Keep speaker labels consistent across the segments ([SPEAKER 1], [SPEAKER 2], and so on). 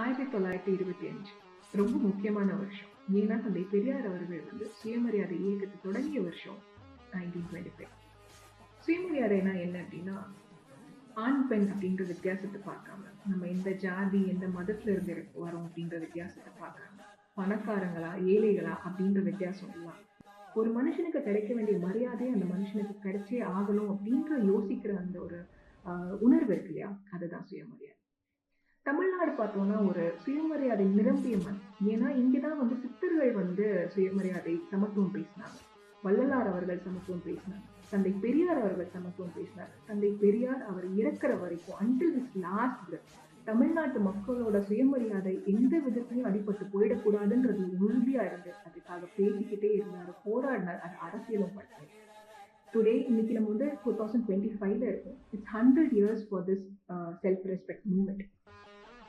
[SPEAKER 1] ஆயிரத்தி தொள்ளாயிரத்தி இருபத்தி அஞ்சு. ரொம்ப முக்கியமான வருஷம். ஏன்னா தந்தை பெரியார் அவர்கள் வந்து சுயமரியாதை இயக்கத்தை தொடங்கிய வருஷம் நைன்டீன் டுவெண்ட்டி ஃபைவ் சுயமரியாதைனா என்ன அப்படின்னா ஆண் பெண் அப்படின்ற வித்தியாசத்தை பார்க்காம நம்ம எந்த ஜாதி எந்த மதத்துல இருந்து வரோம் அப்படின்ற வித்தியாசத்தை பார்க்காம பணக்காரங்களா ஏழைகளா அப்படின்ற வித்தியாசம் எல்லாம். ஒரு மனுஷனுக்கு கிடைக்க வேண்டிய மரியாதை அந்த மனுஷனுக்கு கிடைச்சே ஆகணும் அப்படின்ற யோசிக்கிற அந்த ஒரு உணர்வு இருக்கு இல்லையா? அதுதான் சுயமரியாதை. தமிழ்நாடு பார்த்தோம்னா ஒரு சுயமரியாதை நிரம்பிய மண். ஏன்னா இங்கேதான் வந்து சித்தர்கள் வந்து சுயமரியாதை சமத்துவம் பேசினாங்க. வள்ளலார் அவர்கள் சமத்துவம் பேசினாங்க. தந்தை பெரியார் அவர்கள் சமத்துவம் பேசினார். தந்தை பெரியார் அவர் இறக்குற வரைக்கும் அன்டில் his லாஸ்ட் தமிழ்நாட்டு மக்களோட சுயமரியாதை எந்த விதத்திலையும் அடிபட்டு போயிடக்கூடாதுன்றது உறுதியா இருந்து அதுக்காக பேசிக்கிட்டே இருந்தார் போராடினார் அது அரசியலும் பண்ணார் டுடே இன்னைக்கு நம்ம வந்து டூ தௌசண்ட் டுவெண்ட்டி ஃபைவ்ல இருக்கும். It's hundred years for this self respect moment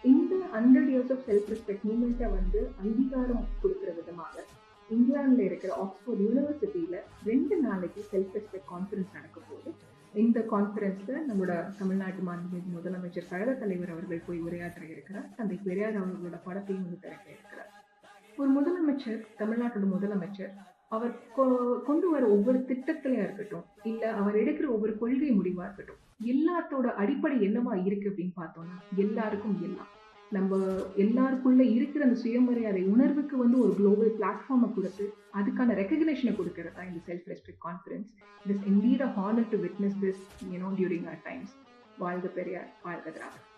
[SPEAKER 1] இந்த hundred years of self respect மூமெண்ட்டை வந்து அங்கீகாரம் கொடுக்குற விதமாக இங்கிலாந்தில் இருக்கிற ஆக்ஸ்போர்ட் யூனிவர்சிட்டியில் ரெண்டு நாளைக்கு செல்ஃப் ரெஸ்பெக்ட் கான்ஃபரன்ஸ் நடக்க போகுது இந்த கான்ஃபரன்ஸில் நம்மளோட தமிழ்நாட்டு மாநில முதலமைச்சர் கழக தலைவர் அவர்கள் போய் உரையாற்ற இருக்கிறார். தந்தை பெரியார் அவர்களோட படத்தையும் வந்து திறக்க இருக்கிறார். ஒரு முதலமைச்சர் தமிழ்நாட்டோட முதலமைச்சர் அவர் கொ- கொண்டு வர ஒவ்வொரு திட்டத்திலையா இருக்கட்டும் இல்ல அவர் எடுக்கிற ஒவ்வொரு கொள்கை முடிவா இருக்கட்டும் எல்லாத்தோட அடிப்படை என்னவா இருக்கு அப்படின்னு பார்த்தோம்னா எல்லாருக்கும் எல்லாம். நம்ம எல்லாருக்குள்ள இருக்கிற அந்த சுயமரியாதை உணர்வுக்கு வந்து ஒரு குளோபல் பிளாட்ஃபார்மை கொடுத்து அதுக்கான ரெக்கக்னேஷனை கொடுக்கறது தான் இந்த self respect confidence it is indeed a honour to witness this you know during our times வாழ்க பெரியார் வாழ்க திராவிட